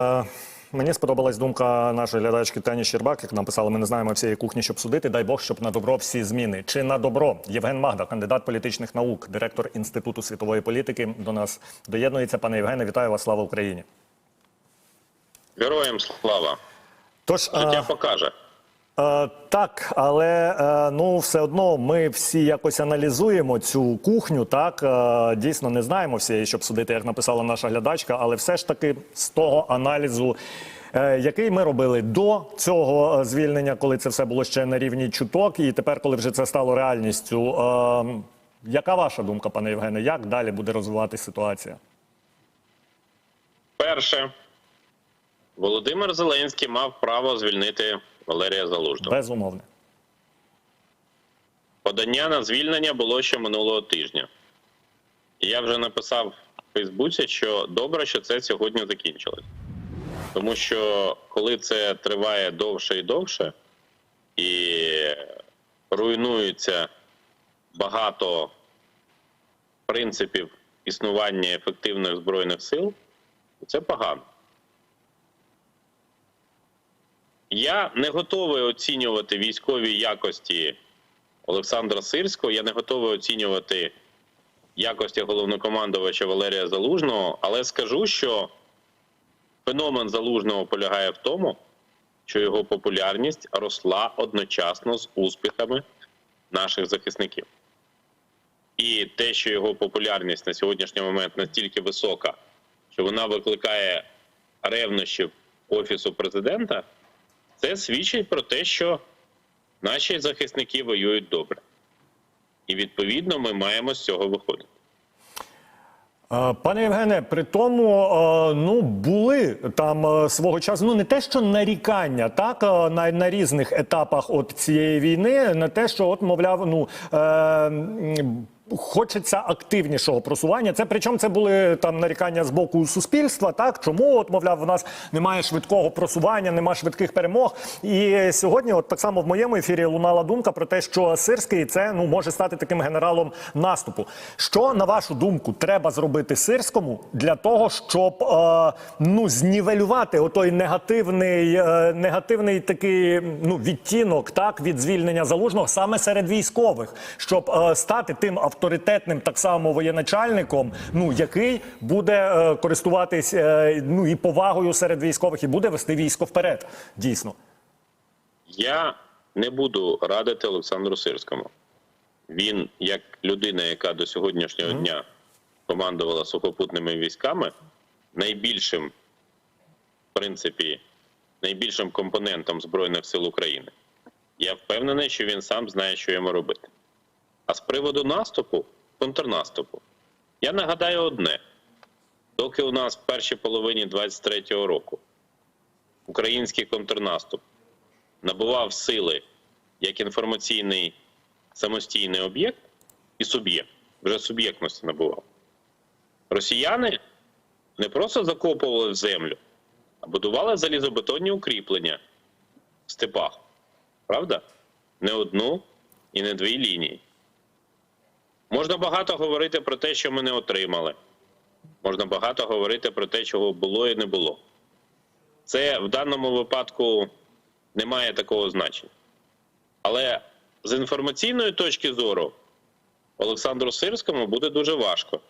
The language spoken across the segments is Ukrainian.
Е, Мені сподобалась думка нашої глядачки Тані Щербак, як написала, ми не знаємо всієї кухні, щоб судити. Дай Бог, щоб на добро всі зміни. Чи на добро? Євген Магда, кандидат політичних наук, директор Інституту світової політики, до нас доєднується. Пане Євгене, вітаю вас, слава Україні. Героям слава. Тож Життя е, покаже. Е, так, але е, ну все одно ми всі якось аналізуємо цю кухню. Так е, дійсно не знаємо всієї, щоб судити, як написала наша глядачка, але все ж таки з того аналізу. Який ми робили до цього звільнення, коли це все було ще на рівні чуток, і тепер, коли вже це стало реальністю, е, яка ваша думка, пане Євгене? Як далі буде розвиватися ситуація? Перше, Володимир Зеленський мав право звільнити Валерія Залужного. Безумовне. Подання на звільнення було ще минулого тижня. Я вже написав в Фейсбуці, що добре, що це сьогодні закінчилось. Тому що коли це триває довше і довше, і руйнується багато принципів існування ефективних збройних сил, це погано. Я не готовий оцінювати військові якості Олександра Сирського. Я не готовий оцінювати якості головнокомандувача Валерія Залужного, але скажу, що феномен Залужного полягає в тому, що його популярність росла одночасно з успіхами наших захисників. І те, що його популярність на сьогоднішній момент настільки висока, що вона викликає ревнощів офісу президента, це свідчить про те, що наші захисники воюють добре. І відповідно ми маємо з цього виходити. Е, Пане Євгене, при тому е, ну були там е, свого часу. Ну не те, що нарікання, так на, на різних етапах от цієї війни, на те, що от мовляв, ну. Е, Хочеться активнішого просування. Це причому це були там нарікання з боку суспільства. Так чому от мовляв, в нас немає швидкого просування, немає швидких перемог. І сьогодні, от так само в моєму ефірі лунала думка про те, що Сирський це ну може стати таким генералом наступу. Що на вашу думку треба зробити сирському для того, щоб е, ну знівелювати отой негативний, е, негативний такий ну відтінок, так від звільнення залужного саме серед військових, щоб е, стати тим авторитетним так само воєначальником, ну який буде е, користуватись е, ну і повагою серед військових, і буде вести військо вперед. Дійсно. Я не буду радити Олександру Сирському. Він, як людина, яка до сьогоднішнього дня командувала сухопутними військами, найбільшим, в принципі, найбільшим компонентом Збройних сил України. Я впевнений, що він сам знає, що йому робити. А з приводу наступу, контрнаступу, я нагадаю одне: доки у нас в першій половині 23-го року український контрнаступ набував сили як інформаційний самостійний об'єкт і суб'єкт, вже суб'єктності набував. Росіяни не просто закопували в землю, а будували залізобетонні укріплення в степах. Правда? Не одну і не дві лінії. Можна багато говорити про те, що ми не отримали. Можна багато говорити про те, чого було і не було. Це в даному випадку не має такого значення. Але з інформаційної точки зору Олександру Сирському буде дуже важко,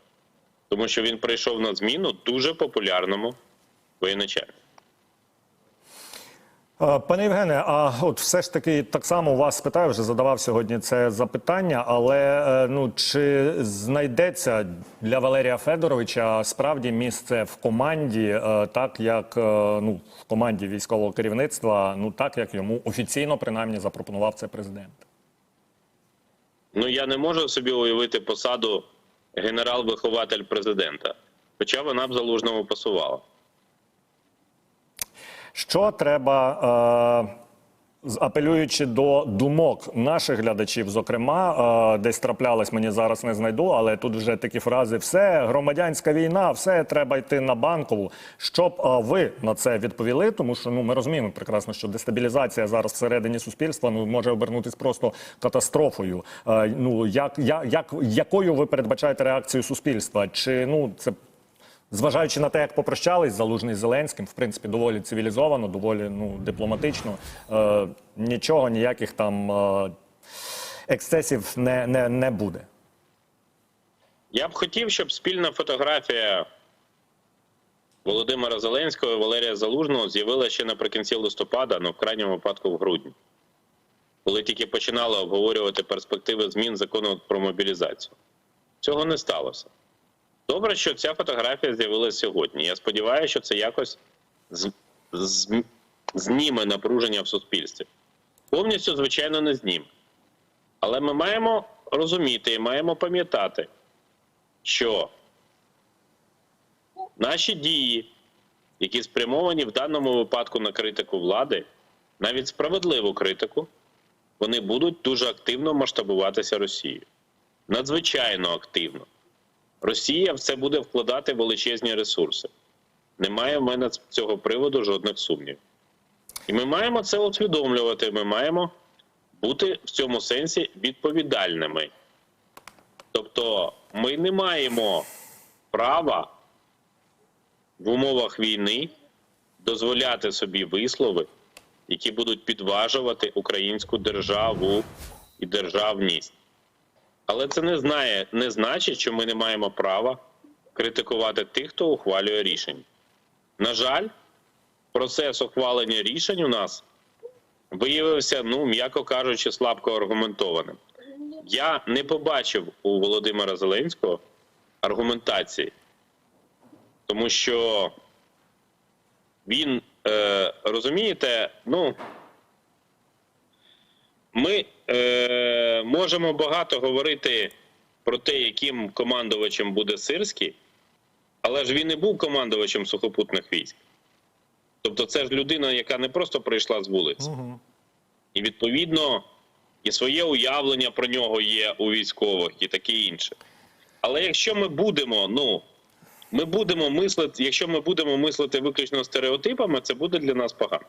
тому що він прийшов на зміну дуже популярному воєначальнику. Пане Євгене, а от все ж таки так само вас спитаю, вже задавав сьогодні це запитання, але е, ну чи знайдеться для Валерія Федоровича справді місце в команді, е, так як е, ну в команді військового керівництва, ну так як йому офіційно принаймні запропонував це президент? Ну я не можу собі уявити посаду генерал-вихователь президента, хоча вона б залужному пасувала. Що треба, е, апелюючи до думок наших глядачів, зокрема, е, десь траплялось, мені зараз не знайду, але тут вже такі фрази: все, громадянська війна, все, треба йти на банкову. Щоб е, ви на це відповіли, тому що ну ми розуміємо прекрасно, що дестабілізація зараз всередині суспільства ну може обернутись просто катастрофою. Е, ну як, як, як якою ви передбачаєте реакцію суспільства? Чи ну це Зважаючи на те, як попрощались Залужний Зеленським, в принципі, доволі цивілізовано, доволі ну, дипломатично. Е, нічого, ніяких там е, ексцесів не, не, не буде. Я б хотів, щоб спільна фотографія Володимира Зеленського і Валерія Залужного з'явилася ще наприкінці листопада, ну в крайньому випадку в грудні, коли тільки починали обговорювати перспективи змін закону про мобілізацію. Цього не сталося. Добре, що ця фотографія з'явилася сьогодні. Я сподіваюся, що це якось з- з- зніме напруження в суспільстві. Повністю, звичайно, не зніме. Але ми маємо розуміти і маємо пам'ятати, що наші дії, які спрямовані в даному випадку на критику влади, навіть справедливу критику, вони будуть дуже активно масштабуватися Росією. Надзвичайно активно. Росія в це буде вкладати величезні ресурси. Немає в мене з цього приводу жодних сумнівів. І ми маємо це усвідомлювати. Ми маємо бути в цьому сенсі відповідальними. Тобто, ми не маємо права в умовах війни дозволяти собі вислови, які будуть підважувати українську державу і державність. Але це не знає, не значить, що ми не маємо права критикувати тих, хто ухвалює рішення. На жаль, процес ухвалення рішень у нас виявився, ну м'яко кажучи, слабко аргументованим. Я не побачив у Володимира Зеленського аргументації, тому що він е, розумієте, ну ми е, можемо багато говорити про те, яким командувачем буде Сирський, але ж він не був командувачем сухопутних військ. Тобто, це ж людина, яка не просто прийшла з вулиці. І відповідно і своє уявлення про нього є у військових, і таке інше. Але якщо ми будемо, ну ми будемо мислити, якщо ми будемо мислити виключно стереотипами, це буде для нас погано.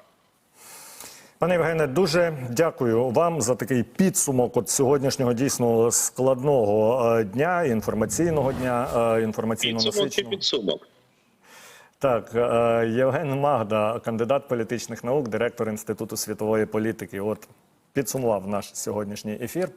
Пане Євгене, дуже дякую вам за такий підсумок от сьогоднішнього дійсно складного е, дня, інформаційного дня, інформаційного інформаційно Підсумок чи насиченого. підсумок? Так, е, Євген Магда, кандидат політичних наук, директор Інституту світової політики. От підсумував наш сьогоднішній ефір.